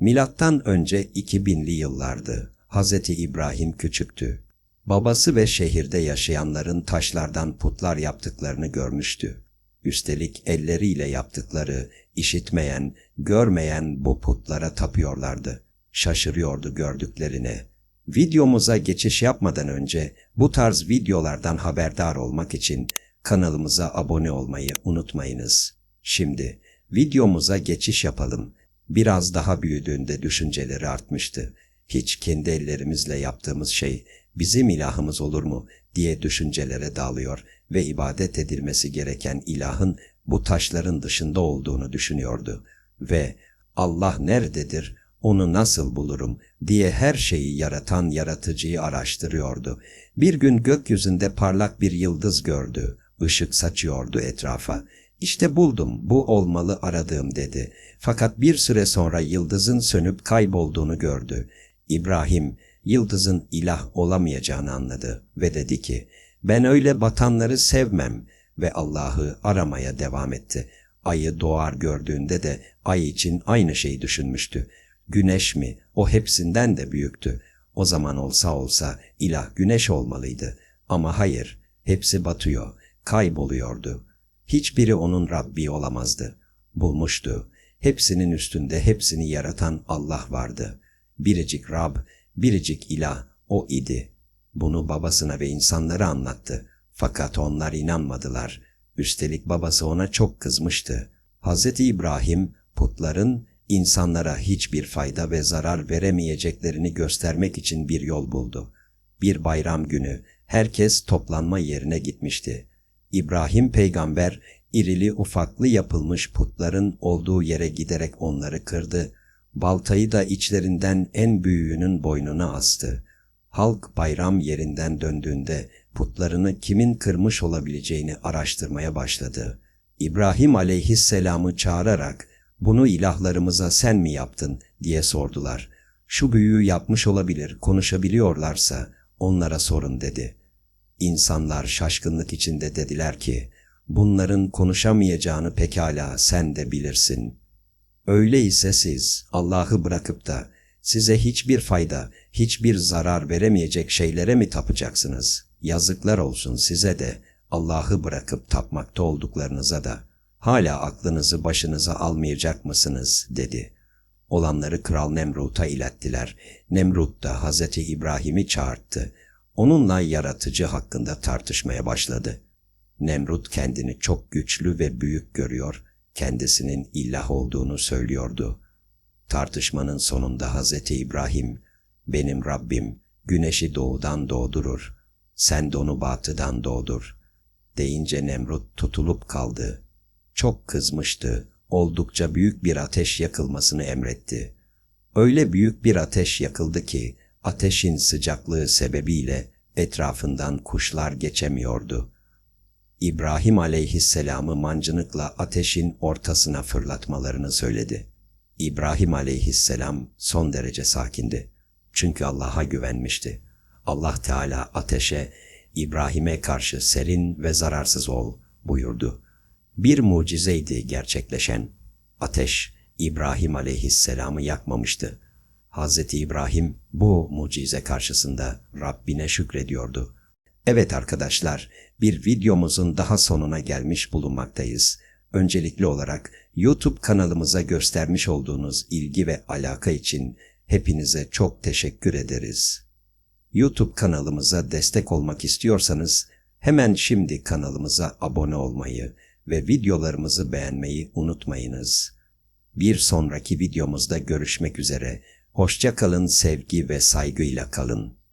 Milattan önce 2000'li yıllardı. Hazreti İbrahim küçüktü. Babası ve şehirde yaşayanların taşlardan putlar yaptıklarını görmüştü. Üstelik elleriyle yaptıkları, işitmeyen, görmeyen bu putlara tapıyorlardı. Şaşırıyordu gördüklerine. Videomuza geçiş yapmadan önce bu tarz videolardan haberdar olmak için kanalımıza abone olmayı unutmayınız. Şimdi videomuza geçiş yapalım. Biraz daha büyüdüğünde düşünceleri artmıştı. Hiç kendi ellerimizle yaptığımız şey bizim ilahımız olur mu diye düşüncelere dalıyor ve ibadet edilmesi gereken ilahın bu taşların dışında olduğunu düşünüyordu. Ve Allah nerededir, onu nasıl bulurum diye her şeyi yaratan yaratıcıyı araştırıyordu. Bir gün gökyüzünde parlak bir yıldız gördü. Işık saçıyordu etrafa. İşte buldum, bu olmalı aradığım dedi. Fakat bir süre sonra yıldızın sönüp kaybolduğunu gördü. İbrahim, yıldızın ilah olamayacağını anladı ve dedi ki, ben öyle batanları sevmem ve Allah'ı aramaya devam etti. Ayı doğar gördüğünde de ay için aynı şeyi düşünmüştü. Güneş mi? O hepsinden de büyüktü. O zaman olsa olsa ilah güneş olmalıydı. Ama hayır, hepsi batıyor, kayboluyordu. Hiçbiri onun Rabbi olamazdı. Bulmuştu. Hepsinin üstünde hepsini yaratan Allah vardı. Biricik Rab, biricik ilah o idi. Bunu babasına ve insanlara anlattı. Fakat onlar inanmadılar. Üstelik babası ona çok kızmıştı. Hz. İbrahim putların insanlara hiçbir fayda ve zarar veremeyeceklerini göstermek için bir yol buldu. Bir bayram günü herkes toplanma yerine gitmişti. İbrahim peygamber irili ufaklı yapılmış putların olduğu yere giderek onları kırdı. Baltayı da içlerinden en büyüğünün boynuna astı. Halk bayram yerinden döndüğünde putlarını kimin kırmış olabileceğini araştırmaya başladı. İbrahim aleyhisselamı çağırarak bunu ilahlarımıza sen mi yaptın diye sordular. Şu büyüğü yapmış olabilir, konuşabiliyorlarsa onlara sorun dedi. İnsanlar şaşkınlık içinde dediler ki, bunların konuşamayacağını pekala sen de bilirsin. Öyleyse siz Allah'ı bırakıp da size hiçbir fayda, hiçbir zarar veremeyecek şeylere mi tapacaksınız? Yazıklar olsun size de Allah'ı bırakıp tapmakta olduklarınıza da hala aklınızı başınıza almayacak mısınız dedi. Olanları Kral Nemrut'a ilettiler. Nemrut da Hazreti İbrahim'i çağırttı. Onunla yaratıcı hakkında tartışmaya başladı. Nemrut kendini çok güçlü ve büyük görüyor, kendisinin ilah olduğunu söylüyordu. Tartışmanın sonunda Hazreti İbrahim, benim Rabbim güneşi doğudan doğdurur, sen de onu batıdan doğdur, deyince Nemrut tutulup kaldı. Çok kızmıştı, oldukça büyük bir ateş yakılmasını emretti. Öyle büyük bir ateş yakıldı ki, ateşin sıcaklığı sebebiyle etrafından kuşlar geçemiyordu. İbrahim aleyhisselamı mancınıkla ateşin ortasına fırlatmalarını söyledi. İbrahim aleyhisselam son derece sakindi. Çünkü Allah'a güvenmişti. Allah Teala ateşe, İbrahim'e karşı serin ve zararsız ol buyurdu. Bir mucizeydi gerçekleşen. Ateş, İbrahim aleyhisselamı yakmamıştı. Hazreti İbrahim bu mucize karşısında Rabbine şükrediyordu. Evet arkadaşlar, bir videomuzun daha sonuna gelmiş bulunmaktayız. Öncelikli olarak YouTube kanalımıza göstermiş olduğunuz ilgi ve alaka için hepinize çok teşekkür ederiz. YouTube kanalımıza destek olmak istiyorsanız hemen şimdi kanalımıza abone olmayı ve videolarımızı beğenmeyi unutmayınız. Bir sonraki videomuzda görüşmek üzere. Hoşça kalın, sevgi ve saygıyla kalın.